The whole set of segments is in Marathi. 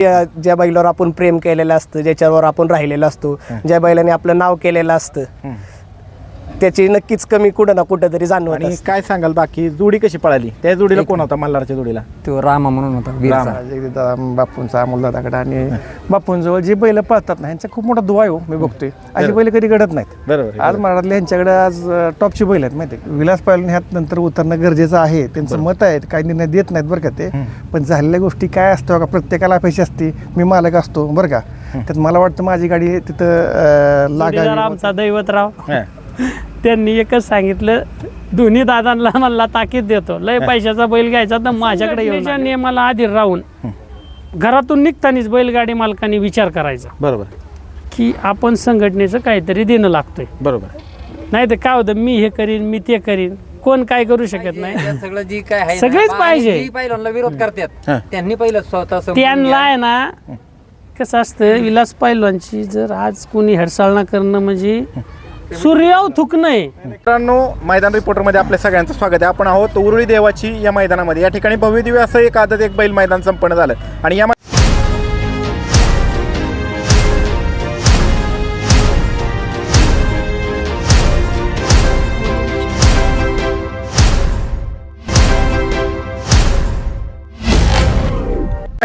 ज्या बैलावर आपण प्रेम केलेलं असतं ज्याच्यावर आपण राहिलेलं असतो ज्या बैलाने आपलं नाव केलेलं असतं त्याची नक्कीच कमी कुठं ना कुठं तरी जाणवत आणि असते. काय सांगाल बाकी? जोडी कशी पळाली? त्या जोडीला कोण होता? मल्हारच्या जोडीला. तो रामा म्हणून होता वीरचा. दादा बापूंचा अमोल दादाकडे आणि बापूंजवळ जे बैल पळतात ना ह्यांचा खूप मोठा दुवा आहे हो मी बघतोय. अशी बैल कधी घडत नाहीत. बरोबर आज महाराष्ट्रातले ह्यांच्याकडे आज अं, टॉपची बैल आहेत माहिती आहे विलास पायलून ह्यात नंतर उतरणं गरजेचं आहे. त्यांचं मत आहे काही निर्णय देत नाहीत बरं का ते. पण झालेल्या गोष्टी काय असतं का प्रत्येकाला अपेक्षा असते मी मालक असतो बरं का? त्यात मला वाटतं माझी गाडी तिथं अं, लागावी. आमचा दैवतराव. हा. त्यांनी एकच सांगितलं दोन्ही दादांना मला ताकीद देतो. लय पैशाचा बैल घ्यायचा तर माझ्याकडे येऊन नियमाला आधी राहून घरातून निघतानीच बैलगाडी मालकांनी विचार करायचा. बरोबर. की आपण संघटनेचं काहीतरी देणं लागतोय. बरोबर. नाही तर काय होतं मी हे करीन मी ते करीन. कोण काय करू शकत नाही. सगळं जी काय आहे ना, सगळेच पाहिजे. जी विरोध हा. करतात त्यांनी पहिलं स्वतः समजून त्यांना घ्या. आहे ना कसं असतं विलास पैलवानची जर आज कोणी हेडसाळणा करणं म्हणजे सूर्याव थुकणे मित्रांनो मैदान रिपोर्टरमध्ये आपल्या सगळ्यांचं स्वागत आहे. आपण आहोत उरुळी देवाची या मैदानामध्ये. या ठिकाणी भव्य दिव्य असं एक आदत एक बैल मैदान संपन्न झालं. आणि या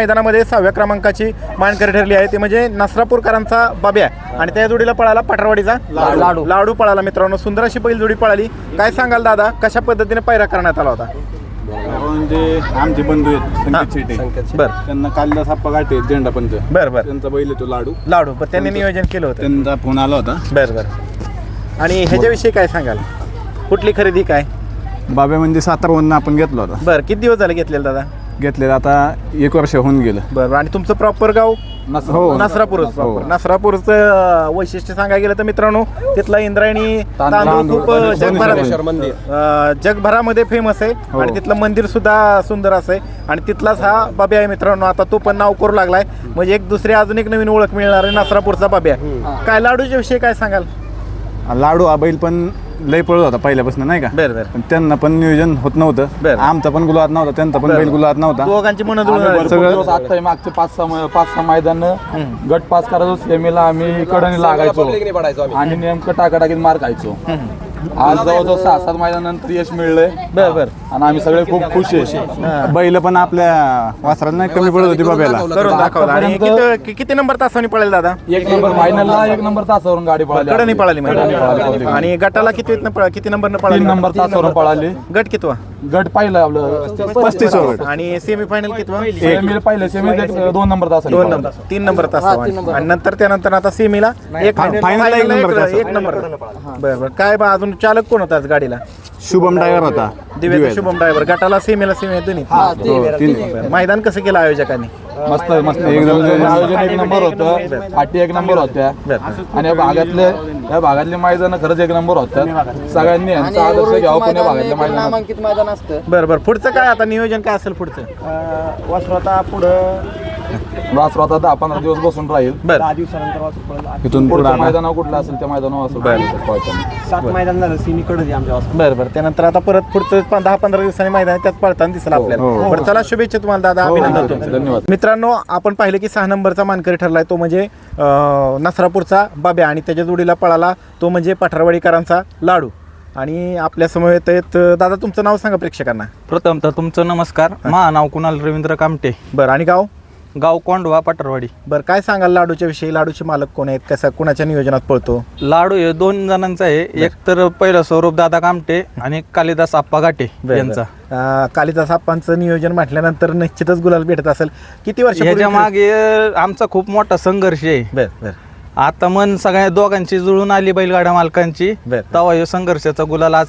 मैदानामध्ये सहाव्या क्रमांकाची मानकरी ठरली आहे. ते म्हणजे नसरापूरकरांचा बाब्या आणि त्या जोडीला पळाला पटरवाडीचा लाडू. लाडू. पळाला मित्रांनो. सुंदर अशी बैल जोडी पळाली. काय सांगाल दादा? कशा पद्धतीने पायरा करण्यात आला होता? म्हणजे आमचे बंधू आहेत संकेत शेटे. बर. त्यांना कालिदास आप्पा गाठे झेंडा पंच बर बर. त्यांचा बैल तो लाडू. लाडू. पण त्यांनी नियोजन केलं होतं. त्यांचा फोन आला होता. बर बर. आणि ह्याच्याविषयी काय सांगाल? कुठली खरेदी काय? बाब्या म्हणजे सातारवरून आपण घेतला होता. बर किती दिवस झाले घेतलेलं दादा? घेतलेला आता एक वर्ष होऊन गेलं. बर आणि तुमचं प्रॉपर गाव? हो. नसरापूरच हो. proper. नसरापूरचं वैशिष्ट्य सांगायला गेलं तर मित्रांनो तिथला इंद्रायणी तांदूळ खूप. जगभरात अं, जगभरामध्ये फेमस आहे. हो. आणि तिथलं मंदिर सुद्धा सुंदर असं आहे. आणि तिथलाच हा बाब्या आहे मित्रांनो आता तो पण नाव करू लागलाय. म्हणजे एक दुसरी अजून एक नवीन ओळख मिळणार आहे नसरापूरचा बाब्या काय लाडूच्या विषयी काय सांगाल? लाडू हा बैल पण लय पळत होता पहिल्यापासून नाही का? बर बर. पण त्यांना पण नियोजन होत बरं. नव्हतं आमचा पण गुलाब नव्हता त्यांचा पण बरं. बैल गुलाब नव्हता. दोघांची मन सगळं- दिवस हे मागचे पाच सहा पाच सहा मैदान गट पास करायचो सेमीला आम्ही कडणी लागायचो. आणि नेमकं टाकाटाकीत मार खायचो. आज जवळजवळ सहा सात मैदानानंतर यश मिळलंय. बर बर आणि आम्ही सगळे खूप खुश आहे. बैल पण आपल्या वासरात नाही कमी पडत होती बाब्याला करून दाखवलं. आणि किती कि- किती नंबर तासाने पळेल दादा? एक नंबर फायनलला एक नंबर तासावरून गाडी पळाली पळाली कडनी पळाली म्हणजे आणि गटाला किती पळ किती नंबर पळाली? तीन नंबर तासावरून पळाली. गट कितवा? गट पाहिलं आपलं. पस्तीस आणि सेमीफायनल कितवा? सेमीला पाहिलं सेमी दोन नंबर तास दोन नंबर. तीन नंबर तास आणि नंतर त्यानंतर आता सेमीला एक फा- final ला एक नंबर. एक नंबर. बरं बरं. काय बा अजून चालक कोण होता आज गाडीला? शुभम ड्रायव्हर होता. दिव्याचा शुभम ड्रायव्हर गटाला सेमीला सेमी दोन्ही. हो, तीन बरं. मैदान कसं केलं आयोजकांनी? मस्त मस्त. एकदम आयोजन एक नंबर होतं. फाटी एक नंबर होत्या. आणि या भागातले या भागातले मैदान खरंच एक नंबर होत्या. सगळ्यांनी यांचा आदर्श घ्यावा पण या भागातल्या मैदानात. नामांकित मैदान असतं. बरं बरं. पुढचं काय आता नियोजन काय असेल पुढचं? वासरू आता पुढं वासरू आता दहा पंधरा दिवस बसून राहील. बरं. दहा दिवसानंतर वासरू पळेल. इथून पुढे पुढच्या मैदानावर कुठलं असेल त्या मैदानावर वासरू सात मैदान झालं आमच्या वासरू. बरं बरं. त्यानंतर आता परत पुढचं दहा पंधरा दिवसांनी मैदान त्यात पळताना दिसेल आपल्याला. बरं चला शुभेच्छा तुम्हाला दादा. अभिनंदन तुमचं. धन्यवाद. मित्रांनो आपण पाहिलं की सहा नंबरचा मानकरी ठरलाय. तो म्हणजे अं, नसरापूरचा बाब्या आणि त्याच्या जोडीला पळाला. तो म्हणजे पठारवाडीकरांचा लाडू. आणि आपल्यासमोर येत आहेत दादा तुमचं नाव सांगा प्रेक्षकांना. प्रथम तर तुमचं नमस्कार. मा नाव कुणाल रवींद्र कामटे. बरं आणि गाव? गाव कोंडवा पटरवाडी. बरं काय सांगाल लाडूच्या विषयी? लाडूचे मालक कोण आहेत? कसं कुणाच्या नियोजनात पळतो? लाडू हे दोन जणांचा आहे. एक तर पहिलं स्वरूप दादा कामटे आणि कालिदास आप्पा घाटे बरं, यांचा. बरं. अं, कालिदास आप्पांचं नियोजन म्हटल्यानंतर निश्चितच गुलाल भेटत असेल. किती वर्ष ह्याच्या मागे आमचा खूप मोठा संघर्ष आहे. बरं बरं. आता मन सगळ्या दोघांची जुळून आली बैलगाड्या मालकांची. बरं. तेव्हा ह्यो संघर्षाचा गुलाल आज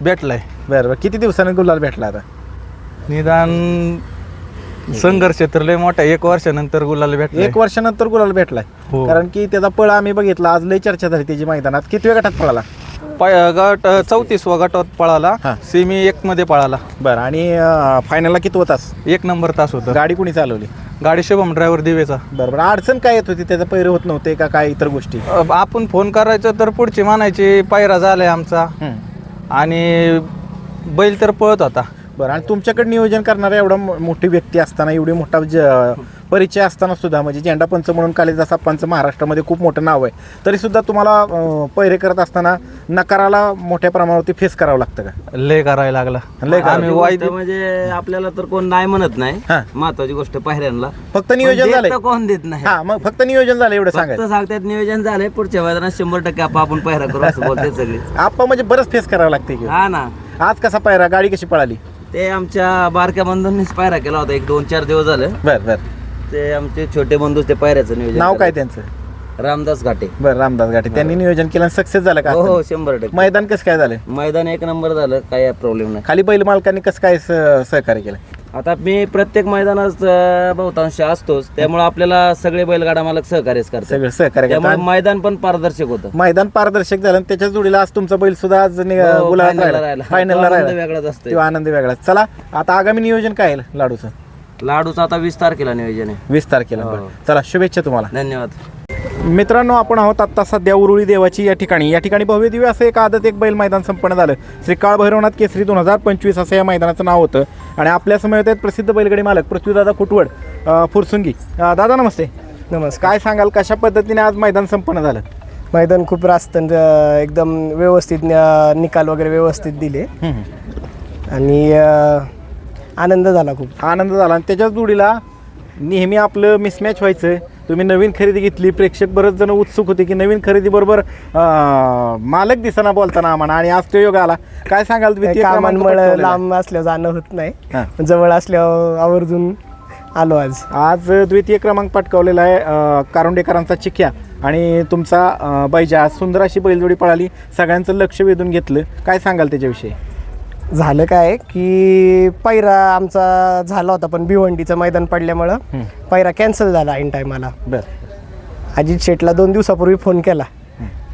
भेटलाय. बरं बरं. किती दिवसांनी गुलाल भेटला आता? निदान संघर्ष तर लय मोठा एक वर्षानंतर गुलाल भेटलाय. एक वर्षानंतर गुलाल भेटलाय. हो. कारण की त्याचा पळ आम्ही बघितला. आज लय चर्चा झाली त्याची मैदानात. किती गटात पळाला? पाय- गट चौतीसवा गटात पळाला. हा. सेमी एक मध्ये पळाला. बरं आणि फायनलला किती होतास एक नंबर तास होता. गाडी कुणी चालवली? गाडी शुभम ड्रायव्हर दिवेचा. बरं बरं. अडचण काय येत होती? त्याचं पैर होत नव्हते का काय इतर गोष्टी? अ, आपण फोन करायचं तर पुढची मानायची पायरा झालाय आमचा. आणि बैल तर पळत होता. बरं आणि तुमच्याकडे नियोजन करणारा एवढा मो- मोठी व्यक्ती असताना एवढी मोठा ज परिचय असताना सुद्धा म्हणजे झेंडा पंच म्हणून कालिदास अप्पांचं महाराष्ट्रामध्ये खूप मोठं नाव आहे. तरी सुद्धा तुम्हाला अं, पैरे करत असताना नकाराला मोठ्या प्रमाणावरती फेस करावं लागतं का? लय करायला लागला. लय. आम्ही वाईट म्हणजे आपल्याला तर कोण नाही म्हणत हा. नाही महत्वाची गोष्ट पायऱ्यांना. फक्त नियोजन झालंय. कोण देत नाही. हा मग फक्त नियोजन झालं एवढं फक्त सांगायचं. सांगतात नियोजन झालंय पुढच्या मैदानात शंभर टक्के आपण आपण पायरा करू असं बोलते सगळे. आप्पा म्हणजे बरंच फेस करावं लागते की. हा ना. आज कसा पायरा गाडी कशी पळाली? ते आमच्या बारक्या बंधूंनीच पायरा केला होता. एक दोन चार दिवस झाले. बर बर. ते आमचे छोटे बंधूच ते पायऱ्याचं नियोजन नाव काय. त्यांचं? रामदास घाटे. बरं रामदास गाठी त्यांनी नियोजन केलं सक्सेस झालं का हो हो? शंभर टक्के. मैदान कसं काय झालं? मैदान एक नंबर झालं काय प्रॉब्लेम नाही. खाली बैल मालकांनी कसं काय स- सहकार्य केलं? आता मी प्रत्येक मैदानात अं, बहुतांश असतोच. त्यामुळे आपल्याला सगळे बैलगाडा मालक सहकार्यच करतात. सगळं सहकार्य त्यामुळे. मैदान पण पारदर्शक होतं. मैदान पारदर्शक झालं आणि त्याच्या जोडीला आज तुमचा बैल सुद्धा आज नि- हो, गुलाबात final ला राहिला. राहिला. फायनलला तो आनंद राहिला. वेगळाच असतोय. तो आनंद वेगळा चला आता आगामी नियोजन काय आहे लाडूचं? लाडूचं आता वीस तारखेला नियोजन आहे. वीस तारखेला. हो. बरं. चला शुभेच्छा तुम्हाला. धन्यवाद. मित्रांनो आपण आहोत आत्ता सध्या उरुळी देवाची या ठिकाणी. या ठिकाणी भव्य दिव्य असं एक आदत एक बैल मैदान संपन्न झालं. श्री काळ भैरवनाथ केसरी दोन हजार पंचवीस असं या मैदानाचं नाव होतं. आणि आपल्यासमोर आहेत प्रसिद्ध बैलगाडी मालक पृथ्वीदादा कुटवड फुरसुंगी. अं, दादा नमस्ते. नमस्कार. काय सांगाल कशा पद्धतीने आज मैदान संपन्न झालं? मैदान खूप रास्त अं, एकदम व्यवस्थित अं, निकाल वगैरे व्यवस्थित दिले. आणि अं, आनंद झाला खूप. आनंद झाला. आणि त्याच्याच जोडीला नेहमी आपलं मिसमॅच व्हायचं. तुम्ही नवीन खरेदी घेतली प्रेक्षक बरेच जण उत्सुक होते की नवीन खरेदी बरोबर मालक दिसना बोलताना आम्हाला आणि आज तो योग आला. काय सांगाल क्रमांक कामांमुळे. लांब असल्यावर जाणं होत. नाही. जवळ असल्यावर आवर्जून आलो आज. आज द्वितीय क्रमांक पटकावलेला आहे कारुंडेकरांचा चिक्या आणि तुमचा बैजा सुंदर अशी बैलजोडी पळाली. सगळ्यांचं लक्ष वेधून घेतलं. काय सांगाल त्याच्याविषयी? झालं काय की पैरा आमचा झाला होता पण भिवंडीचं मैदान पडल्यामुळं पैरा कॅन्सल झाला ऐन टायमाला अजित शेटला दोन दिवसापूर्वी फोन केला.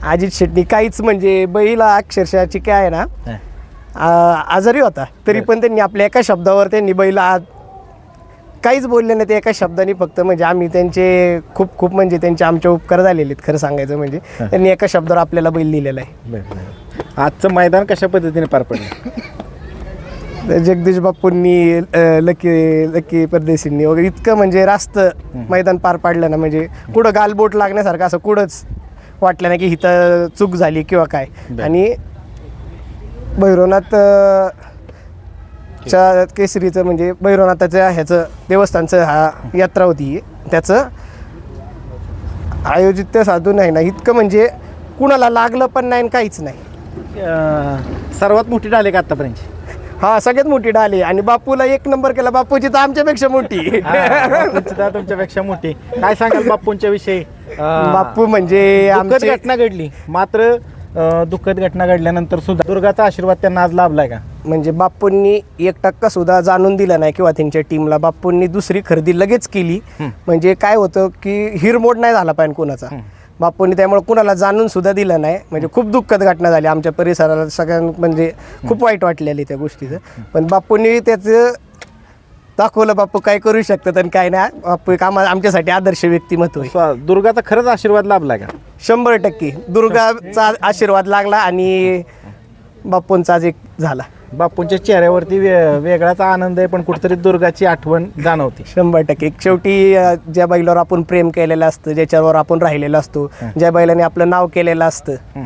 अजित शेटनी काहीच म्हणजे बैला अक्षरशः चिक्या आहे ना आजारी होता तरी पण त्यांनी आपल्या एका शब्दावर त्यांनी बैला आज काहीच बोलले नाही ते एका शब्दाने फक्त म्हणजे आम्ही त्यांचे खूप खूप म्हणजे त्यांचे आमचे उपकार झालेले आहेत खरं सांगायचं म्हणजे. त्यांनी एका शब्दावर आपल्याला बैल दिलेला आहे. आजचं मैदान कशा पद्धतीने पार पडलं? जगदीश बाप्पूंनी लकी लकी परदेशींनी वगैरे इतकं म्हणजे रास्त मैदान पार पाडलं ना म्हणजे कुठं गालबोट लागण्यासारखं असं कुठंच वाटलं नाही की इथं चूक झाली किंवा काय. आणि भैरवनाथ च्या केसरीचं म्हणजे भैरवनाथाच्या ह्याचं देवस्थानचं हा यात्रा होती. त्याचं आयोजित ते साधू नाही ना इतकं म्हणजे कुणाला लागलं पण नाही आणि काहीच नाही. सर्वात मोठी डाले का आतापर्यंत? हा सगळ्यात मोठी डाली आणि बापूला एक नंबर केला बापूची तर आमच्यापेक्षा मोठी. तुमच्या तुमच्यापेक्षा मोठी. काय सांगाल बापूंच्या विषयी? बापू म्हणजे आमचे घटना घडली. मात्र दुःखद घटना घडल्यानंतर सुद्धा दुर्गाचा आशीर्वाद त्यांना आज लाभलाय का? म्हणजे बापूंनी एक टक्का सुद्धा जाणून दिला नाही किंवा त्यांच्या टीमला. बापूंनी दुसरी खरेदी लगेच केली. म्हणजे काय होतं की हिरमोड नाही झाला पाहिजे कोणाचा. बापूंनी त्यामुळे कुणाला जाणून सुद्धा दिलं नाही. म्हणजे खूप दुःखद घटना झाली आमच्या परिसराला. सगळ्यां म्हणजे खूप वाईट वाटलेली त्या गोष्टीचं. पण बापूंनी त्याचं दाखवलं बापू काय करू शकतात आणि काय नाही. बापू एक आम्हा आमच्यासाठी आदर्श व्यक्तिमत्व आहे. स्वा- दुर्गाचा खरंच आशीर्वाद लाभलाय का? शंभर टक्के. दुर्गाचा आशीर्वाद लागला आणि बापूंचा आज एक झाला. बापूंच्या चेहऱ्यावरती वे- वेगळाच आनंद आहे पण कुठेतरी दुर्गाची आठवण जाणवते. शंभर टक्के. शेवटी अ, ज्या बैलावर आपण प्रेम केलेलं असतं ज्याच्यावर आपण राहिलेलो असतो ज्या बैलाने आपलं नाव केलेलं असतं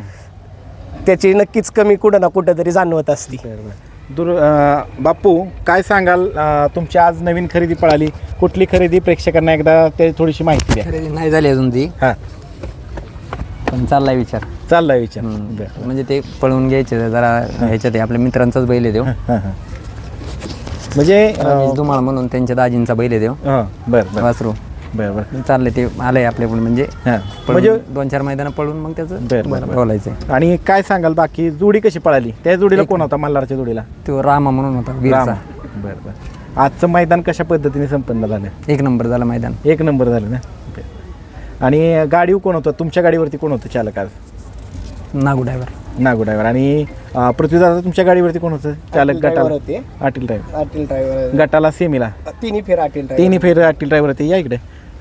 त्याची नक्कीच कमी कुठं ना कुठं तरी जाणवत असती. दुर अं, बापू काय सांगाल अं, तुमची आज नवीन खरेदी पळाली? कुठली खरेदी प्रेक्षकांना एकदा ते थोडीशी माहिती द्या. खरेदी नाही झाली अजून ती. हां. पण चाललाय विचार. चाललाय विचार. बरं. म्हणजे ते पळवून घ्यायचे जरा ह्याच्यात आहे, आपल्या मित्रांचाच बैल आहे देव हां, हां. म्हणजे तुम्हाला म्हणून त्यांच्या दाजींचा बैल आहे देव हां, बरं बरं. वासरू. बरं बरं. चाललंय ते आलंय आपल्याकडून म्हणजे हां. पळून म्हणजे दोन चार मैदान पळून मग बरं, बरं, त्याचं बरं. बोलायचं आणि काय सांगाल बाकी? जोडी कशी पळाली? त्या जोडीला कोण होता? मल्हारच्या जोडीला? तो रामा म्हणून होता राम. वीरचा. बरं बरं. आजचं मैदान कशा पद्धतीने संपन्न झालं? एक नंबर झाला मैदान. एक नंबर झालं ना. आणि गाडी कोण होतं? तुमच्या गाडीवरती कोण होतं चालक आज? नागू ड्रायव्हर नागो ड्रायव्हर आणि अं, पृथ्वीदादा तुमच्या गाडीवरती कोण होतं? चालक गटाला? होते. अटील ड्रायव्हर अटील ड्रायव्हर गटाला सेमीला. तिन्ही फेर अटील. तिन्ही फेर अटील ड्रायव्हर होते. या इकडे.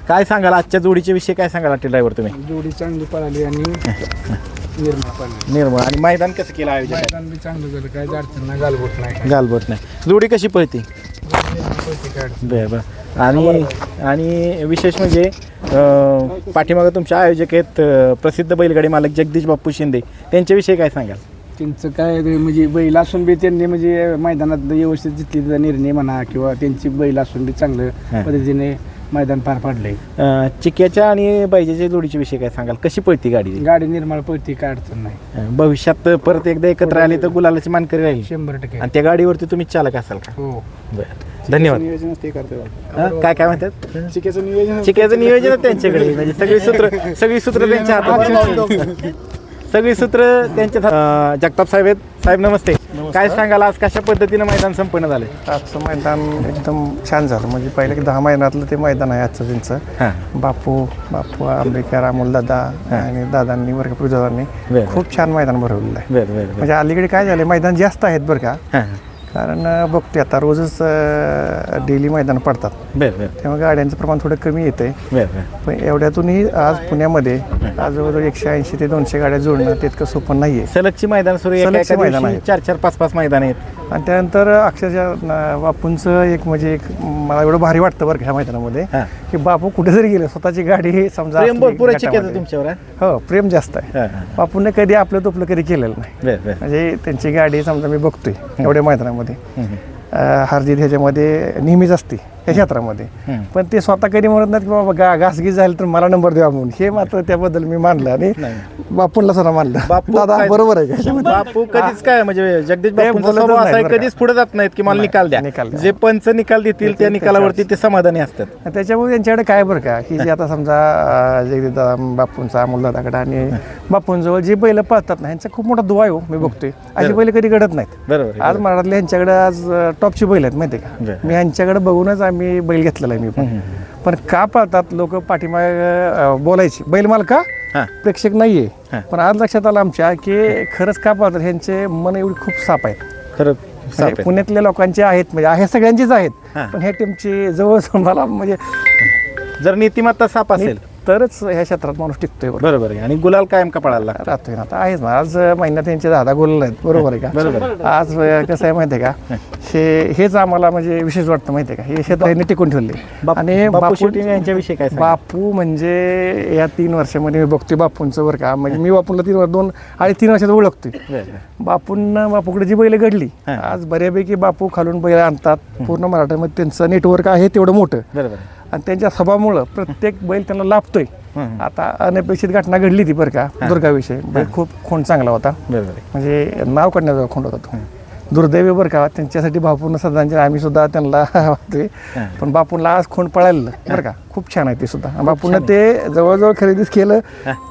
काय सांगाल? आजच्या जोडीच्या विषयी काय सांगाल अटील ड्रायव्हर तुम्ही? जोडी चांगली पळाली आणि निर्मळ पळाली. निर्मळ. आणि मैदान कसं केलं आयोजन मैदान बी चांगलं झालं. काय अडचण नाही. गालबोट नाही. गालबोट नाही. जोडी कशी पळते? बरं बरं. आणि आणि विशेष म्हणजे अं, पाठीमागं तुमचे आयोजक आहेत अं, प्रसिद्ध बैलगाडी मालक जगदीश बाप्पू शिंदे. त्यांच्याविषयी काय सांगाल? त्यांचं काय ते म्हणजे बैल असून बी त्यांनी म्हणजे मैदानात व्यवस्थित जितली निर्णय म्हणा किंवा त्यांची बैल असून बी चांगलं पद्धतीने मैदान पार पाडलंय. अं, चिक्याच्या आणि बैजाच्या जोडीच्या विषयी काय सांगाल? कशी पळती गाडी? गाडी निर्माळ पळती काय अडचण नाही. अं, भविष्यात परत एकदा एकत्र आली तर गुलालाची मानकरी राहील. शंभर टक्के. आणि त्या गाडीवरती तुम्ही चालक असाल का? हो. बरं. धन्यवाद. नियोजन ते करते? काय काय म्हणतात? चिकेचं नियोजन चिक्याचं नियोजन त्यांच्याकडे. म्हणजे सगळी सूत्र सगळी सूत्र त्यांच्या हातात सगळी सूत्र त्यांच्या. अं, जगताप साहेब आहेत. साहेब नमस्ते. काय सांगाल? आज कशा पद्धतीनं मैदान संपन्न झाले आजचं मैदान एकदम छान झालं. म्हणजे पहिले की दहा महिन्यातलं ते मैदान आहे आजचं त्यांचं. हां. बापू बापू आंबेकर अमोल दादा आणि दादांनी वर्ग दादांनी बरं. खूप छान मैदान भरवलेलं आहे. बरं बरं बरं. म्हणजे अलीकडे काय झालं मैदान जास्त आहेत बरं का. हां. कारण बघतोय आता रोजच डेली मैदान पडतात. बरं बरं. त्यामुळे गाड्यांचं प्रमाण थोडं कमी येतंय. बरं बरं. पण एवढ्यातूनही आज पुण्यामध्ये आज जवळजवळ एकशे ऐंशी ते दोनशे गाड्या जोडणं तितकं सोपं नाही आहे सलगची मैदान सुरू आहे. एका सलगची एका मैदान दिवशी आहेत. चार चार पाच पाच मैदान आहेत. आणि त्यानंतर अक्षरशः बापूंचं एक म्हणजे एक मला एवढं भारी वाटतं बरं का ह्या मैदानामध्ये. की बापू कुठे जरी गेले स्वतःची गाडी हे समजा. तुमच्यावर हा? प्रेम जास्त आहे. बापूने कधी आपलं तोपलं कधी केलेलं नाही म्हणजे त्यांची गाडी समजा मी बघतोय एवढ्या मैदानामध्ये हारजीत ह्याच्यामध्ये नेहमीच असते या क्षेत्रामध्ये. पण ते स्वतः कधी म्हणत नाहीत की बाबा गा घासगीस झाली तर मला नंबर द्या म्हणून. हे मात्र त्याबद्दल मी मानलं आणि बापूंला सुद्धा मानलं. बापू दादा काय- बरोबर आहे का? बापू कधीच काय म्हणजे जगदीश ते बापूंचा बोलतच स्वभाव असा नाहीत आहे बरं का. कधीच पुढे जात नाहीत की मला नाही, निकाल द्या. निकाल द्या. जे पंच निकाल देतील त्या निकालावरती ते समाधानी असतात. आणि त्याच्यामुळे त्यांच्याकडे काय बरं का? की जे आता समजा अं, जगदीश दादा बापूंचा अमोल दादाकडे आणि बापूंजवळ जे बैल पळतात ना ह्यांचा खूप मोठा दुवा आहे हो मी बघतोय. अशी बैल कधी घडत नाहीत. बरोबर आहे, आज महाराष्ट्रातले ह्यांच्याकडे आज अं, टॉपची बैल आहेत माहिती आहे बरं. का मी ह्यांच्याकडे बघूनच आम्ही बैल घेतलेला आहे मी पण पण का पाळतात लोक पाठीमागे बोलायचे बैल माल का हां. प्रेक्षक नाहीये. पण आज लक्षात आलं आमच्या की खरंच का पाळतात ह्यांचे मन एवढी खूप साप आहेत खरं साप म्हणजे. पुण्यातल्या लोकांचे आहेत म्हणजे आहे सगळ्यांचीच आहेत. पण ह्या टीमची जवळ मला म्हणजे जर नीतिमत्ता साप असेल तरच ह्या क्षेत्रात माणूस टिकतोय बरं. बरोबर आहे. आणि गुलाल कायम का लागतो. राहतोय ना आता. आहेच ना. आज महिन्यात यांचे दादा गोल आहेत. बरोबर आहे का? बरोबर आज कसं आहे माहिती आहे का? हे हेच आम्हाला म्हणजे विशेष वाटतं माहिती आहे का? हे क्षेत्र यांनी टिकून ठेवले. आणि बापू शेट्टी यांच्याविषयी काय? बापू म्हणजे या तीन वर्षामध्ये मी बघतोय बापूंचं बरं का. म्हणजे मी बापूंला तीन वर्ष दोन आणि तीन वर्षात ओळखतोय. बरं, बरं. बापूंना बापूकडे जी बैल घडली हां. आज बऱ्यापैकी बापू खालून बैल आणतात. पूर्ण मराठीमध्ये त्यांचं नेटवर्क आहे तेवढं मोठं. बरोबर आहे. आणि त्यांच्या स्वभावामुळं प्रत्येक बैल त्यांना लाभतोय. आता अनपेक्षित घटना घडली ती बरं का दुर्गाविषयी. बैल खूप खोंड चांगला होता. म्हणजे नाव काढण्याचा खोंड होता तो. दुर्दैवी बरं का. त्यांच्यासाठी बापूंना श्रद्धांजली. आम्ही सुद्धा त्यांना वाहतोय. पण बापूंला आज खोंड पळायला बरं का. खूप छान आहे ते सुद्धा. बापूंना ते जवळजवळ खरेदीच केलं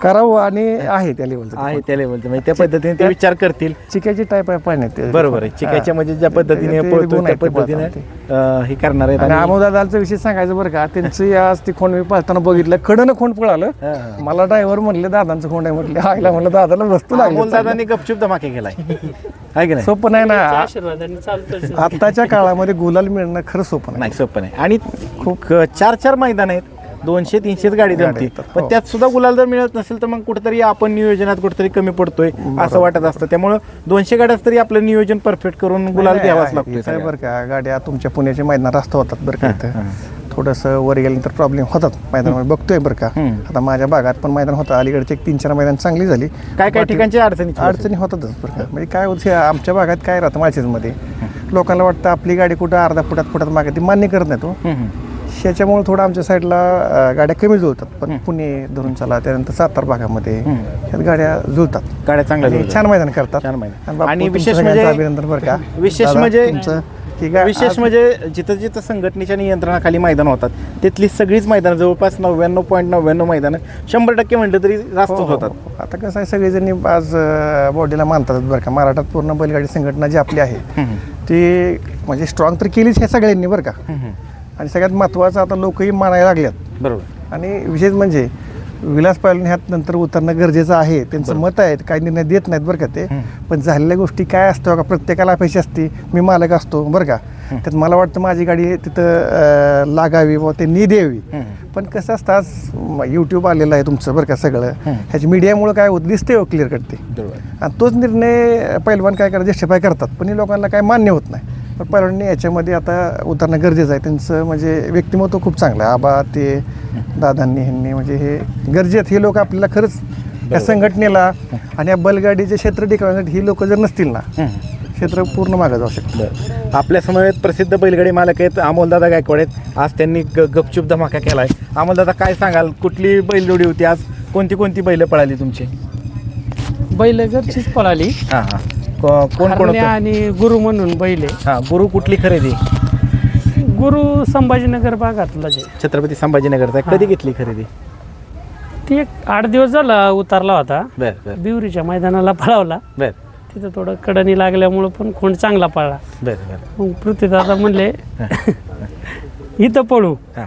करावं आणि आहे त्या लेवलचं आहे त्या लेवलचं म्हणजे त्या पद्धतीने ते विचार करतील. चिक्याची टाईप आहे पाण्यात ते. बरोबर आहे. चिकायच्या म्हणजे ज्या पद्धतीने त्या पद्धतीने हे करणार आहेत. आणि अमोदादांचा विषय सांगायचं बरं का. त्यांचं आज ती खोंड मी पाळताना बघितलं. कडनं खोंड पळालं. मला ड्रायव्हर म्हणले दादांचं खोंड आहे. म्हटले आईला म्हणलं दादाला वस्तू लागली. अमोलदादांनी गपचूप धमाके केलाय. आहे की नाही? सोपं नाही ना. आशीर्वादाने चालतंय आत्ताच्या काळामध्ये गुलाल मिळणं खरं सोपं नाही. नाही सोपं नाही. आणि खूप चार चार मैदान आहेत. दोनशे तीनशेच गाडी जमती. येतात, पण हो. त्यात सुद्धा गुलाल जर मिळत नसेल तर मग कुठेतरी आपण नियोजनात कुठेतरी कमी पडतोय असं वाटत असतं. त्यामुळं दोनशे गाड्यात तरी आपलं नियोजन परफेक्ट करून गुलाल द्यावाच लागतोय. बरं का. गाड्या तुमच्या पुण्याचे मैदान रस्ता होतात बरं का इथं. थोडंसं वर गेल्यानंतर प्रॉब्लेम होतात. मैदानामध्ये बघतोय बरं का. आता माझ्या भागात पण मैदान होतं. अलीकडचे एक तीन चार मैदान चांगली झाली. काय काय ठिकाणची अडचणी अडचणी होतातच बरं का. म्हणजे काय होतं आमच्या भागात काय राहतं माळशेजमध्ये लोकांना वाटतं आपली गाडी कुठं अर्धा फुटात फुटात मागे ती मान्य करत नाही तो. ह्याच्यामुळे थोडं आमच्या साईडला गाड्या कमी जुळतात. पण पुणे धरून चला त्यानंतर सातारा भागामध्ये ह्यात गाड्या जुळतात. गाड्या चांगल्या. छान मैदान करतात. छान मैदान. आणि विशेष म्हणजे- अभिनंदन बरं का. विशेष म्हणजे तुमचं की गा- विशेष म्हणजे जिथं जिथं संघटनेच्या नियंत्रणाखाली मैदान होतात तिथली सगळीच मैदान जवळपास नव्याण्णव पॉईंट नव्याण्णव मैदान शंभर टक्के म्हटलं तरी जास्तच हो, हो, होतात. हो. आता कसं आहे सगळेजणी आज बॉडीला मानतात बरं का. महाराष्ट्रात पूर्ण बैलगाडी संघटना जी आपली आहे ती म्हणजे स्ट्रॉंग तर केलीच ह्या सगळ्यांनी बरं का. आणि सगळ्यात महत्त्वाचं आता लोकही मानायला लागल्यात. बरोबर. आणि विशेष म्हणजे विलास पायलून ह्यात नंतर उतरणं गरजेचं आहे. त्यांचं मत आहे काही निर्णय देत नाहीत बरं का ते. पण झालेल्या गोष्टी काय असतं का प्रत्येकाला अपेक्षा असते मी मालक असतो बरं का. त्यात मला वाटतं माझी गाडी तिथं लागावी व त्यांनी द्यावी. पण कसं असतं आज यूट्यूब आलेलं आहे तुमचं बरं का सगळं. ह्याची मीडियामुळं काय होत दिसते हो क्लिअर करते आणि तोच निर्णय पैलवान काय करतात ज्येष्ठपाय करतात. पण हे लोकांना काय मान्य होत नाही. पण याच्यामध्ये आता उतरणं गरजेचं आहे. त्यांचं म्हणजे व्यक्तिमत्व खूप चांगलं आहे. आबा ते दादांनी ह्यांनी म्हणजे हे गरजेत हे लोक आपल्याला खरंच या संघटनेला आणि या बैलगाडीचे क्षेत्र टिकवण्यासाठी ही लोक जर नसतील ना क्षेत्र पूर्ण मागे जाऊ शकतं. आपल्या समवेत प्रसिद्ध बैलगाडी मालक आहेत अमोलदादा गायकवाड आहेत. आज त्यांनी ग गपचूप धमाका केला आहे अमोलदादा काय सांगाल? कुठली बैलजोडी होती आज? कोणती कोणती बैलं पळाली तुमची? बैल घरचीच पळाली. हां हां. को- कोण कोण हरण्या होतं? आणि गुरु म्हणून बैल. आहे. हां गुरु कुठली खरेदी? गुरु संभाजीनगर भागातला जे. छत्रपती संभाजीनगरचा. कधी घेतली खरेदी? ती एक आठ दिवस झाला उतारला होता. बर बर. बिवरीच्या मैदानाला पळावला. बर. तिथं थोडं कडणी लागल्यामुळं पण खोंड चांगला पळला. बर बर. मग पृथ्वीदादा म्हणले इथं पळू. हां.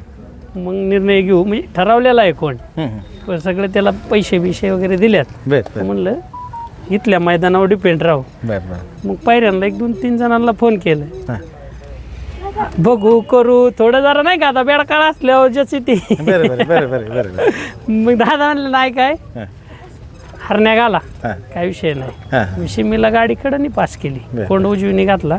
मग निर्णय घेऊ. म्हणजे ठरवलेला आहे कोण. पण सगळे त्याला पैसे बिशे वगैरे दिल्यात बर बर. म्हणलं इथल्या मैदानावर डिपेंड राहू. बर बर. मग पायऱ्यांना एक दोन तीन जणांना फोन केलं. हां. बघू करू. थोडं जरा नाही का आता बेडकाळ असल्यावर ज्याची ती बरं बरं बरं बरं बरं बरं. मग दादा म्हणलं नाही काय? हां. हरण्या गाला. हां. काय विषय नाही. हां. मी शिमीला गाडी कडनी पास केली. बरं. कोंड उजवीने घातला.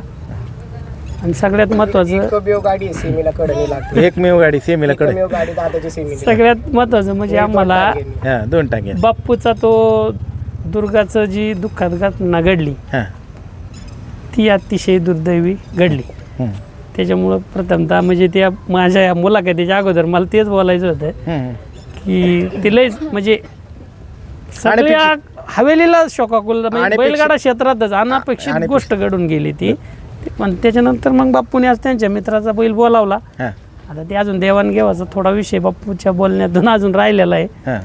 आणि सगळ्यात महत्वाचं एकमेव गाडी आहे सेमीला कडणी लागते एकमेव गाडी सेमीला कडे एकमेव गाडी दादाची सेमी सगळ्यात महत्वाचं म्हणजे आम्हाला हां दोन टाके बाप्पूचा तो दुर्गाचं जी दुःखात घटना घडली हां ती अतिशय दुर्दैवी घडली हं. त्याच्यामुळं प्रथमतः म्हणजे त्या माझ्या या मुलाखतीच्या अगोदर मला तेच बोलायचं होतं हं. की तिलाच म्हणजे सगळ्या हवेलीला शोकाकुल म्हणजे अनपेक्षित- बैलगाडा क्षेत्रातच अनापेक्षित अनपेक्षित. गोष्ट घडून गेली ती पण त्याच्यानंतर मग बाप्पूने आज त्यांच्या मित्राचा बैल बोलावला हां आता ते अजून देवाणघेवाचा थोडा विषय बाप्पूच्या बोलण्यातून अजून राहिलेला आहे हां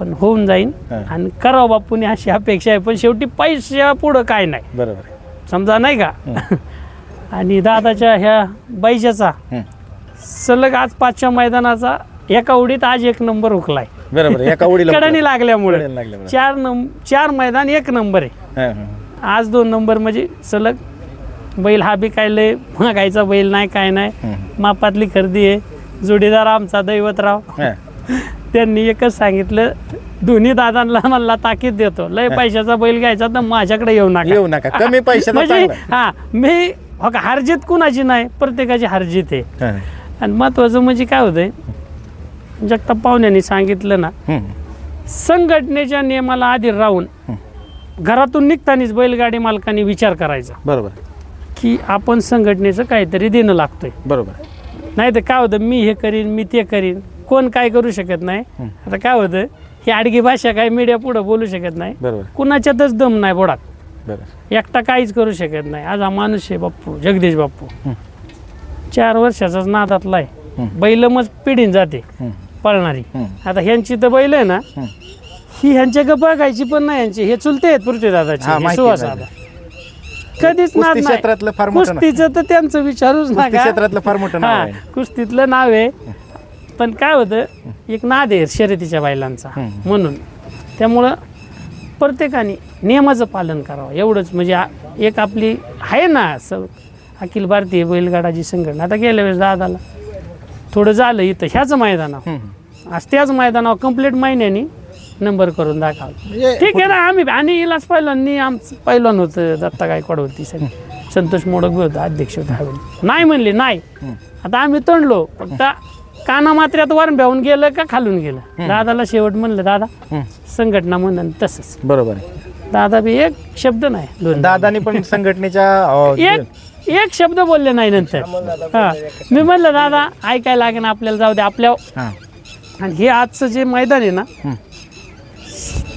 पण होऊन जाईन. हां. आणि करावं बाप्पूने अशी अपेक्षा आहे पण शेवटी पैशा पुढं काय नाही. बरोबर समजा नाही का? आणि दादाच्या ह्या बैजाचा हं. सलग आज पाचच्या मैदानाचा एका उडीत आज एक नंबर हुकलाय. बरोबर एका उडीला कडणी लागल्यामुळे. चार नंब चार मैदान एक नंबर आहे. हां, हां. आज दोन नंबर म्हणजे सलग बैल हा बी काय लय मागायचा बैल नाही काय नाही. मापातली खरेदी आहे. जोडीदार आमचा दैवतराव. हां. त्यांनी एकच सांगितलं दोन्ही दादांना मला ताकीद देतो. लय पैशाचा बैल घ्यायचा तर माझ्याकडे येऊ नका. येऊ नका. कमी पैशाचा म्हणजे चांगला. हा मी हो का हारजीत कुणाची नाही प्रत्येकाची हारजीत आहे. हां. आणि महत्वाचं म्हणजे काय होतंय जगताप पाहुण्यांनी सांगितलं ना हं. संघटनेच्या नियमाला आधी राहून घरातून निघतानीच बैलगाडी मालकांनी विचार करायचा. बरोबर. की आपण संघटनेचं काहीतरी देणं लागतोय. बरोबर. नाही तर काय होतं मी हे करीन मी ते करीन. कोण काय करू शकत नाही. आता काय होतं ही आडगी भाषा काय मीडिया पुढं बोलू शकत नाही. बरोबर. कुणाच्यातच दम नाही बोडात. एकटा काहीच करू शकत नाही. आज हा माणूस आहे बाप्पू जगदीश बाप्पू. चार वर्षाचाच नादातला आहे बैल मग पिढीन जाते हं. पळणारी. हं. आता ह्यांची तर बैल आहे ना ही ह्यांच्या ग बघायची पण नाही यांची. हे चुलते आहेत हा, पृथ्वीदादाची माहिती सुहास दादा. कधीच नाद कुस्ती नाही. क्षेत्रातलं फार मोठं नाव. कुस्तीचं तर त्यांचं विचारूच कुस्ती नका. क्षेत्रातलं फार मोठं नाव हा, आहे. कुस्तीतलं नाव आहे. पण काय होतं एक नाद आहे शर्यतीच्या बैलांचा म्हणून. त्यामुळं प्रत्येकाने नियमाचं पालन करावं. एवढंच म्हणजे एक आपली आहे ना स अखिल भारतीय बैलगाडाची संघटना. आता गेल्या वेळेस दादाला थोडं झालं इथं ह्याच मैदानावर. आज त्याच मैदानावर कंप्लीट महिन्यानी नंबर करून दाखवलं. म्हणजे ठीक आहे ना आम्ही आणि इलाज पहिल्यांनी आमचं पहिलं होतं दत्ता गायकवाड होती सगळी संतोष मोडक बी होता अध्यक्ष होता. नाही म्हणले नाही. आता आम्ही तोंडलो फक्त काना मात्र्यात वर भेऊन गेलं का खालून गेलं? दादाला शेवट म्हणलं दादा संघटना म्हणून तसंच. बरोबर आहे. दादा बी एक शब्द नाही दोन दादानी पण संघटनेच्या अं, एक एक शब्द बोलले नाही नंतर. हा. मी म्हणलं दादा ऐकायला लागेल आपल्याला जाऊ दे आपल्या हां. आणि हे आजचं जे मैदान आहे ना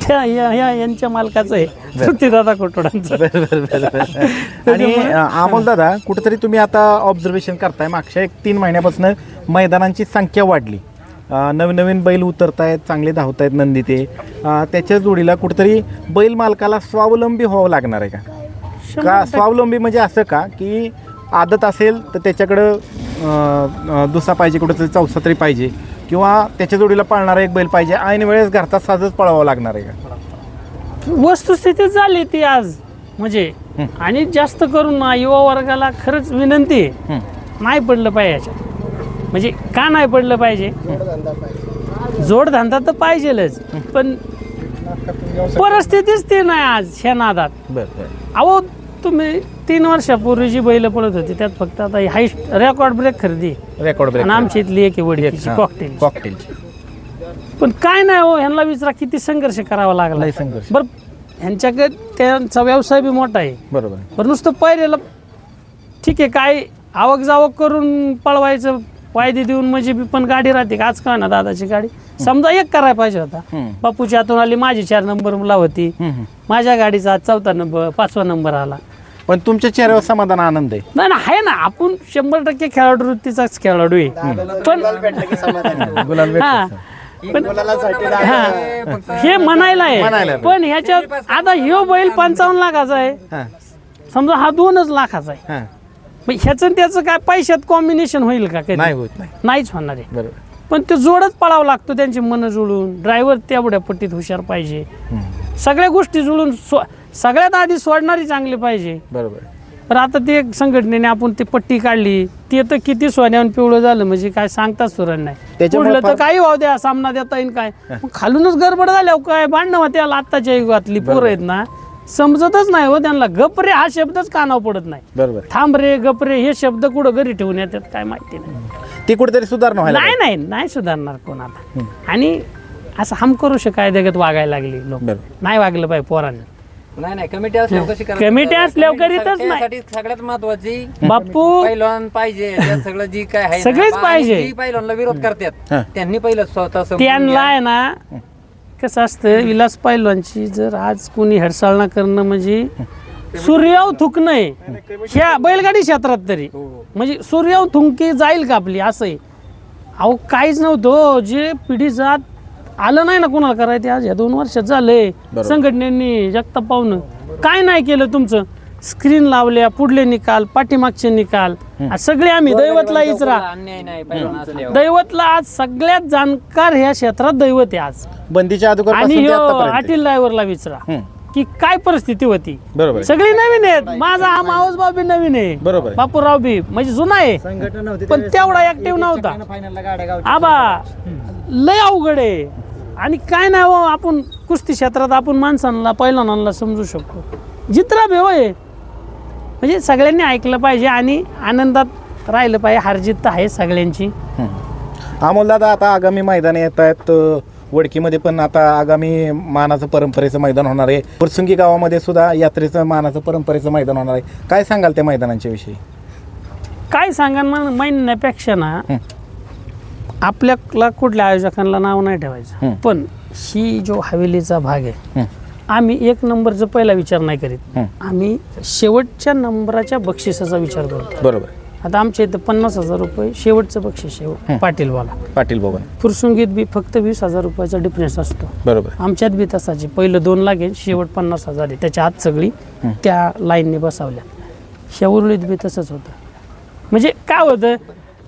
त्या या- या- यांच्या मालकाचं आहे. पृथ्वीदादा कोटोडांचं आणि अमोल दादा कुठेतरी तुम्ही आता ऑब्झर्वेशन करताय. मागच्या एक तीन महिन्यापासून मैदानांची संख्या वाढली. अं, नवीन नवीन बैल उतरतायत चांगले धावतायत नंदी ते. अं, त्याच्या जोडीला कुठेतरी बैल मालकाला स्वावलंबी व्हावं लागणार आहे का? का स्वावलंबी म्हणजे असं का की आदत असेल तर त्याच्याकडं अं, अं, दुसरा पाहिजे कुठं चौसा तरी पाहिजे. किंवा त्याच्या जोडीला पळणारा एक बैल पाहिजे. ऐन वेळेस घरचा साजच पळावं लागणार आहे का? वस्तुस्थिती झाली ती आज. म्हणजे आणि जास्त करून ना युवा वर्गाला खरंच विनंती आहे. नाही पडलं पाहिजे याच्यात. म्हणजे का नाही पडलं पाहिजे? जोडधंदा तर पाहिजेलच. पण परिस्थितीच ते नाही आज ह्या नादात. अहो तुम्ही तीन वर्षापूर्वी जी बैल पळत होती त्यात फक्त आता हाईस्ट रेकॉर्ड ब्रेक खरेदी. रेकॉर्ड ब्रेक आणि आमची इथली एक कॉकटेल कॉकटेल पण काय नाही हो ह्यांना विचारा किती संघर्ष करावा लागला. लय संघर्ष. बरं ह्यांच्याकडे त्यांचा व्यवसाय बी मोठा आहे. बरोबर. बरं नुसतं पायऱ्याला ठीक आहे काय आवक जावक करून पळवायचं वायदे देऊन म्हणजे बी पण गाडी राहते का? आज का ना दादाची गाडी? समजा एक करायला पाहिजे होता. बापूची हातून आली माझी चार नंबर होती माझ्या गाडीचा आज चौथा नंबर पाचवा नंबर आला. पण तुमच्या चेहऱ्यावर समाधान आनंद आहे. नाही ना आहे ना. आपण शंभर टक्के खेळाडू वृत्तीचाच खेळाडू आहे. पण हा. पण हा. हे म्हणायला आहे. पण ह्याच्यात आता ह्यो बैल पंचावन्न लाखाचा आहे. समजा हा दोनच लाखाचा आहे. हां. मग ह्याचं आणि त्याचं काय पैशात कॉम्बिनेशन होईल का कधी? नाही होत. नाही नाहीच होणार आहे. बरोबर. पण ते जोडच पळावं लागतो त्यांची मन जुळून. ड्रायव्हर तेवढ्या पट्टीत हुशार पाहिजे. सगळ्या गोष्टी जुळून सगळ्यात आधी सोडणारी चांगली पाहिजे. बरोबर. पण आता ते संघटनेने आपण ती पट्टी काढली. ते तर किती सोन्याहून पिवळं झालं म्हणजे काय सांगताच सुरण नाही. पुढलं तर काही वाहू द्या सामना देता येईल काय? खालूनच गडबड झाल्यावर काय? भांडणं होते आत्ताच्या युगातली पोरं आहेत ना समजतच नाही हो त्यांना. गपरे हा शब्दच कानावर पडत नाही. थांब रे गपरे हे शब्द कुठं घरी ठेवून येतात काय माहिती नाही. ती कुठेतरी सुधारणा व्हायला नाही नाही नाही सुधारणार कोण आता आणि असं हम करू शकाय जगत वागायला लागली लोक. नाही वागलं पाहिजे पोरांनी. नाही नाही कमिटी असल्यावर कशी करायची? कमिटी असल्यावर करीतच नाही. त्यासाठी सगळ्यात महत्वाची बाप्पू. पैलवान पाहिजे. त्यात सगळं जी काय आहे ना, सगळेच आणि पाहिजे. जी पैलवानला विरोध करतात त्यांनी पहिलं स्वतः समजून त्यांना घ्या. आहे ना कसं असतं विलास पैलवानची जर आज कोणी हेडसाळणा करणं म्हणजे सूर्याव थुकणं आहे ह्या बैलगाडी क्षेत्रात तरी. म्हणजे सूर्याव थुंकी जाईल का आपली? असं आहे अहो काहीच नव्हतं. हो. जे पिढी जात आलं नाही ना कोणाला करायचं आज या दोन वर्षात झालंय संघटनेनी जगताप पाहुणं काय नाही केलं तुमचं? स्क्रीन लावल्या पुढले निकाल पाठीमागचे निकाल. सगळे आम्ही दैवतला इचरा. दैवतला आज सगळ्यात जाणकार ह्या क्षेत्रात दैवत आहे आज. बंदीच्या आणि ह्यो आटील ड्रायव्हरला विचारा. की काय परिस्थिती होती? बरोबर आहे. सगळी नवीन आहेत. माझा हा मावस बाप बी नवीन आहे. बरोबर आहे. बापूराव बी म्हणजे जुना आहे. पण तेवढा ऍक्टिव्ह नव्हता. आबा लय अवघड आहे. आणि काय नाही हो आपण कुस्ती क्षेत्रात आपण माणसांना पहिलवानांना समजू शकतो. जित्रा भेव आहे. म्हणजे सगळ्यांनी ऐकलं पाहिजे आणि आनंदात राहिलं पाहिजे. हारजीत तर आहे सगळ्यांची. अमोल दादा आता आगामी मैदान येत आहेत. अ, वडकीमध्ये पण आता आगामी मानाचं परंपरेचं मैदान होणार आहे. फुरसुंगी गावामध्ये सुद्धा यात्रेचं मानाचं परंपरेचं मैदान होणार आहे. काय सांगाल त्या मैदानाच्या विषयी? काय सांगा मला? म्हणण्यापेक्षा ना आपल्याला कुठल्या आयोजकांना नाव नाही ठेवायचं. पण ही जो हवेलीचा भाग आहे आम्ही एक नंबरचा पहिला विचार नाही करीत. आम्ही शेवटच्या नंबराच्या बक्षिसाचा विचार करतो बरोबर. आता आमच्या इथं पन्नास हजार रुपये शेवटचं बक्षीस आहे पाटीलवाला. पाटील भवन फुरसुंगीत बी फक्त वीस हजार रुपयाचा डिफरन्स असतो. बरोबर. आमच्यात बी तसाचे पहिलं दोन लागेल शेवट पन्नास हजार आहे. त्याच्या आत सगळी त्या लाईनने बसवल्या शेवरुळीत बी तसंच होतं. म्हणजे काय होतं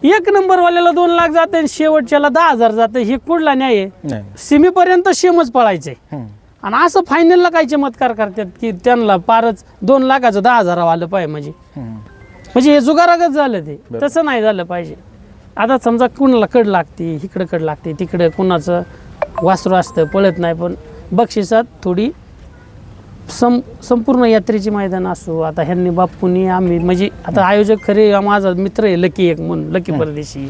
एक नंबरवाल्याला दोन लाख जाते आणि शेवटच्याला दहा हजार जाते हे कुठला न्याय आहे? नाही. सीमेपर्यंत शेमच पळायचंय. आणि असं फायनलला काय चमत्कार करतात की त्यांना पारच दोन लाखाचं दहा हजार आलं पाहिजे म्हणजे. म्हणजे हे जुगारागच झालं ते. तसं नाही झालं पाहिजे. आता समजा कुणाला कड लागते इकडं कड लागते तिकडं कुणाचं वासरू असतं पळत नाही. पण बक्षिसात थोडी सं संपूर्ण यात्रेची मैदान असो आता ह्यांनी बाप्पूनी आम्ही म्हणजे आता आयोजक खरे माझा मित्र आहे लकी एक म्हणून लकी परदेशी.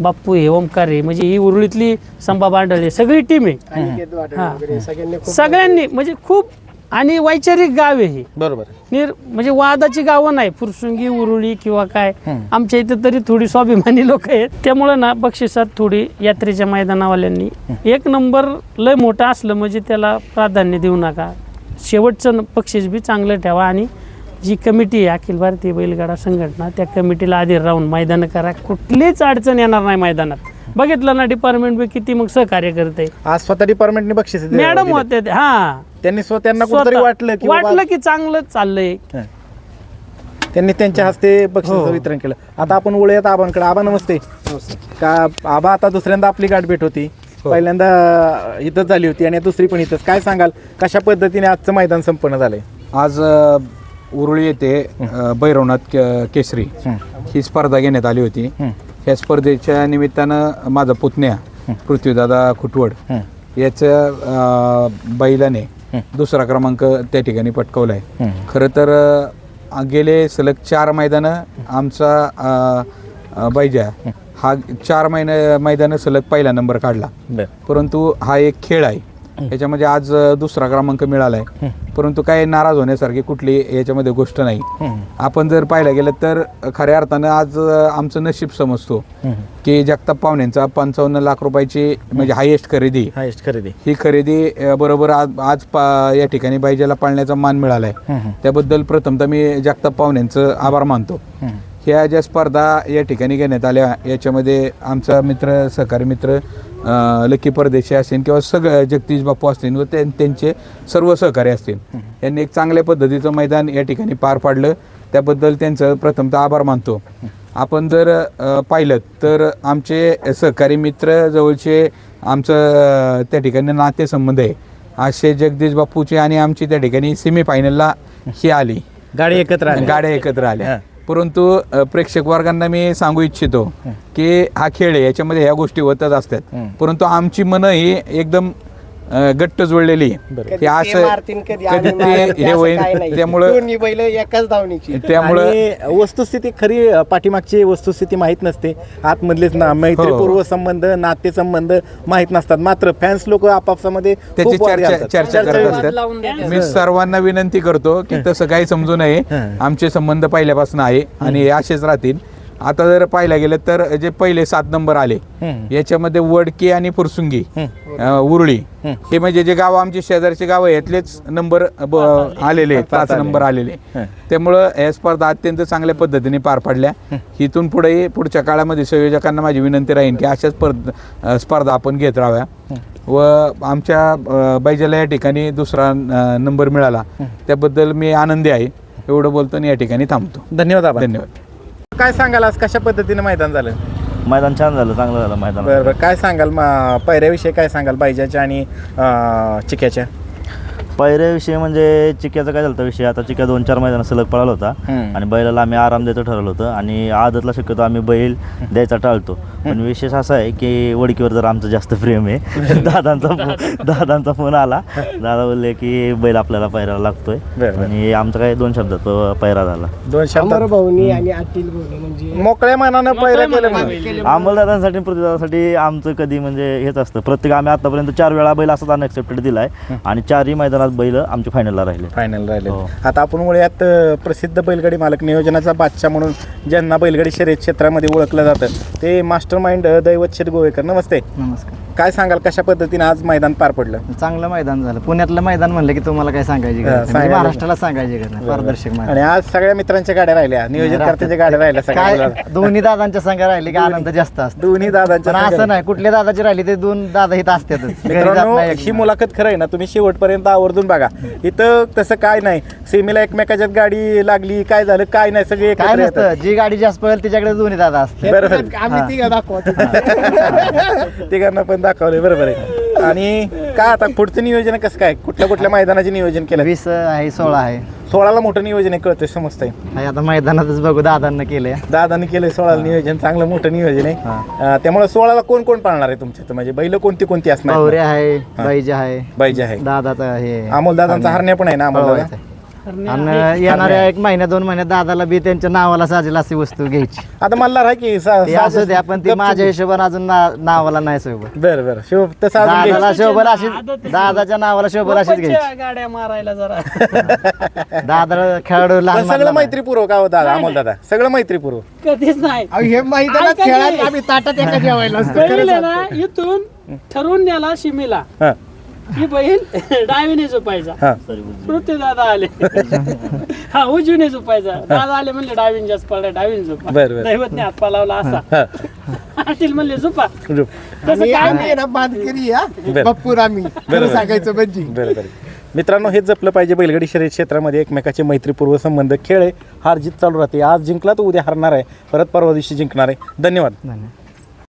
बाप्पू हे ओमकार आहे म्हणजे ही उरुळीतली संभा बांडळे सगळी टीम आहे. सगळ्यांनी म्हणजे खूप आणि वैचारिक गाव आहे ही. बरोबर. निर म्हणजे वादाची गावं नाही फुरसुंगी उरुळी किंवा काय. आमच्या इथं तरी थोडी स्वाभिमानी लोक आहेत. त्यामुळं ना बक्षिसात थोडी यात्रेच्या मैदानावाल्यांनी एक नंबर लय मोठा असलं म्हणजे त्याला प्राधान्य देऊ नका. शेवटचं न- बक्षीस बी चांगलं ठेवा आणि जी कमिटी आहे अखिल भारतीय बैलगाडा संघटना त्या कमिटीला आधी राहून मैदानं करा. कुठलीच अडचण येणार नाही मैदानात. बघितलं ना डिपार्टमेंट बी किती मग सहकार्य करते आज स्वतः डिपार्टमेंटने बक्षीस दिले- मॅडम. होते ते, हा. त्यांनी स्वतःना कुठेतरी स्वतः- वाटलं की बाबा- वाटलं की चांगलं चाललंय. त्यांनी त्यांच्या हस्ते बक्षीस वितरण केलं. आता आपण वळूयात आबांकडे. आबा नमस्ते. का आबा आता दुसऱ्यांदा आपली गाठ भेट होती. पहिल्यांदा इथंच झाली होती आणि दुसरी पण इथंच. काय सांगाल? कशा पद्धतीने आजचं मैदान संपन्न झालंय? आज अ, उरुळी येथे अ, भैरवनाथ के- केसरी ही. स्पर्धा घेण्यात आली होती. या स्पर्धेच्या निमित्तानं माझा पुतण्या पृथ्वीदादा खुटवड याच्या बैलाने दुसरा क्रमांक त्या ठिकाणी पटकवला आहे खरं तर गेले सलग चार मैदानं आमचा बैजा हा. चार महिने मैदानं सलग पहिला नंबर काढला. परंतु हा एक खेळ आहे. याच्यामध्ये आज दुसरा क्रमांक मिळाला आहे परंतु काय नाराज होण्यासारखी कुठली याच्यामध्ये गोष्ट नाही. आपण जर पाहिलं गेलं तर खऱ्या अर्थानं आज आमचं नशीब समजतो की जगताप पाहुण्यांचा पंचावन्न लाख रुपयाची म्हणजे हायेस्ट खरेदी. हायस्ट खरेदी. ही खरेदी बरोबर आज आज या ठिकाणी बैजाला पाळण्याचा मान मिळाला आहे त्याबद्दल प्रथमतः मी जगताप पाहुण्यांचं आभार मानतो. ह्या ज्या स्पर्धा या ठिकाणी घेण्यात आल्या याच्यामध्ये आमचा मित्र सहकारी मित्र लकी परदेशी असतील किंवा सगळं जगदीश बापू असतील व त्यां- त्यांचे सर्व सहकारी असतील. यांनी एक चांगल्या पद्धतीचं मैदान या ठिकाणी पार पाडलं. त्याबद्दल त्यांचं प्रथमतः आभार मानतो. आपण जर पाहिलं तर आमचे सहकारी मित्र जवळचे आमचं त्या ठिकाणी नातेसंबंध आहे. असे जगदीश बापूचे आणि आमची त्या ठिकाणी सेमीफायनलला ही आली. गाडी एकत्र आली गाड्या एकत्र आल्या. परंतु प्रेक्षक वर्गांना मी सांगू इच्छितो की हा खेळ आहे याच्यामध्ये ह्या गोष्टी होतच असतात. परंतु आमची मन ही एकदम अ, घट्ट जुळलेली. आहे. कधी हे ते असं कधी कधी ते हे होईल. त्यामुळं दोन्ही बैल एकाच धावणीची. त्यामुळं आणि वस्तुस्थिती खरी अ, पाठीमागची वस्तुस्थिती माहीत नसते. आतमधलेच ना मैत्रीपूर्व संबंध नातेसंबंध माहीत नसतात. मात्र फॅन्स लोक आपापसामध्ये त्याची वाद चर्चा घालतात. चर्चा करत लावून. असतात. मी सर्वांना विनंती करतो की तसं काही समजू नये. आमचे संबंध पहिल्यापासून आहे आणि हे असेच राहतील. आता जर पाहायला गेलं तर जे पहिले सात नंबर आले याच्यामध्ये वडकी आणि फुरसुंगी उरळी. हे म्हणजे जे गाव आमचे शेजारचे गाव यातलेच नंबर आलेले आहेत. पाच नंबर आलेले त्यामुळं या स्पर्धा अत्यंत चांगल्या पद्धतीने पार पडल्या. इथून पुढे पुढच्या काळामध्ये संयोजकांना माझी विनंती राहील की अशा स्पर्ध आपण घेत राहाव्या. व आमच्या बैजाला या ठिकाणी दुसरा नंबर मिळाला. त्याबद्दल मी आनंदी आहे. एवढं बोलतो आणि या ठिकाणी थांबतो. धन्यवाद. धन्यवाद. काय सांगाल आज कशा पद्धतीने मैदान झालं? मैदान छान झालं चांगलं झालं मैदान. बरं बरं. काय सांगाल मा- पायऱ्याविषयी काय सांगाल बायजाच्या आणि अ, चिक्याच्या? पहिल्याविषयी म्हणजे चिक्याचा काय झालं विषय? आता चिक्या दोन चार मैदान सलग पळाला होता. हम्म. आणि बैलाला आम्ही आराम द्यायचं ठरवलं होतं. आणि आदतला शक्यतो आम्ही बैल द्यायचा टाळतो. पण विशेष असा आहे की वडकीवर जर आमचं जास्त प्रेम आहे दादांचा फो- दादांचा फोन आला. दादा बोलले की बैल आपल्याला पायराला लागतोय. बरं, बरं. आणि आमचं काय दोन शब्दात प- पायरा झाला. दोन अमर शब्दात भाऊनी आणि अटील भाऊनी म्हणजे मोकळ्या मनानं पैरा केलं अंमलदारांसाठी आणि पृथ्वीदारासाठी आमचं कधी म्हणजे हेच असतं. प्रत्येक आम्ही आतापर्यंत चार वेळा बैल असाच अनएक्सेप्टेड दिलाय. आणि चारही मैदानात बैल आमच्या फायनलला राहिले. फायनल राहिले. हो. आता आपण वळूयात अ, प्रसिद्ध बैलगाडी मालक नियोजनाचा बादशाह म्हणून ज्यांना बैलगाडी शर्यत क्षेत्रामध्ये ओळखलं जातं ते मास्टर माइंड दैवत शेट गोवेकर नमस्ते नमस्कार काय सांगाल कशा पद्धतीने आज मैदान पार पडलं? चांगलं मैदान झालं. पुण्यातलं मैदान म्हणलं की तुम्हाला काय सांगायची गरज नाही. म्हणजे सांगायला- महाराष्ट्राला सांगायची गरज नाही. पारदर्शक मैदान. आणि आज सगळ्या मित्रांच्या गाड्या राहिल्या. नियोजन करत्याच्या गाड्या राहिल्या सगळ्या काय. दोन्ही दादांच्या संघ राहिले की आनंद जास्त असतो. दोन्ही दादांच्या पण. असं नाही. कुठल्या दादाची राहिली ते दोन दादा इथं असतातच. घरी जात मित्रांनो नाही एक ही मुलाखत खरं आहे ना तुम्ही शेवटपर्यंत आवर्जून बघा. इथं तसं काय नाही. सेमीला एकमेकाच्यात गाडी लागली काय झालं काय नाही सगळे काय एकत्र येतात. नसतं. जी गाडी जास्त पळेल तिच्याकडे दोन्ही दादा असते बरोबर आम्ही तिघं दाखवतो. तिघांना पण दाखवलंय बरोबर आहे. आणि काय आता पुढचं नियोजन कसं काय? कुठल्या कुठल्या मैदानाचे नियोजन केलं? वीस आहे सोळा आहे. सोळाला मोठं नियोजन आहे कळतंय समजतंय. आहे आता मैदानातच बघू दादांना केलंय. दादाने केलंय सोळाला नियोजन चांगलं मोठं नियोजन आहे. अं, त्यामुळे सोळाला कोण कोण पाळणार आहे तुमच्या इथं? म्हणजे बैल कोणती कोणती असणार? पवरे आहे बाईजे आहे. बाईजे आहे. दादाचा हे अमोल दादांचा हरण्या पण आहे ना अमोल दादा? आहे. आणि येणाऱ्या एक महिन्या दोन महिन्यात दादाला बी त्यांच्या नावाला साजेल अशी वस्तू घ्यायची. आता मल्हार आहे की सा- ते सा- असू द्या पण ती माझ्या हिशोबाने अजून ना- नावाला नाही सोबत. बरं बरं. शिव तसं अजून दादाला. शोभर अशीच दादाच्या नावाला शोभर अशीच घ्यायची. गाड्या मारायला जरा. दादा खेळाडू पण लहान सगळं मुलांना. मैत्रीपूर्वक आहो दादा अमोल दादा? सगळं मैत्रीपूर्व. कधीच नाही. अहो, हे मैदानात ऐका की. खेळात आम्ही ताटात एका जेवायला असतो. ना इथून ठरवून नेला शिमीला. हा. ही बैल डावीने झोपायचा. हा. पृथ्वी दादा आले. हा उजवीने झोपायचा. दादा आले म्हणले डावीन जास्त पडला डावीन झोपा. बरं, बरं. दैवतने हात पालावला असा. म्हणले झोपा. तसं काय आम्ही नाही. आहे ना बांधकरी हा. बरं. बाप्पूर आम्ही. खरं सांगायचं म्हणजे. बरं बरं. मित्रांनो हेच जपलं पाहिजे बैलगाडी शर्यत क्षेत्रामध्ये एकमेकाचे मैत्रीपूर्व संबंध खेळ आहे. हार जीत चालू राहते. आज जिंकला तर उद्या हरणार आहे. परत परवा दिवशी जिंकणार आहे. धन्यवाद. धन्यवाद.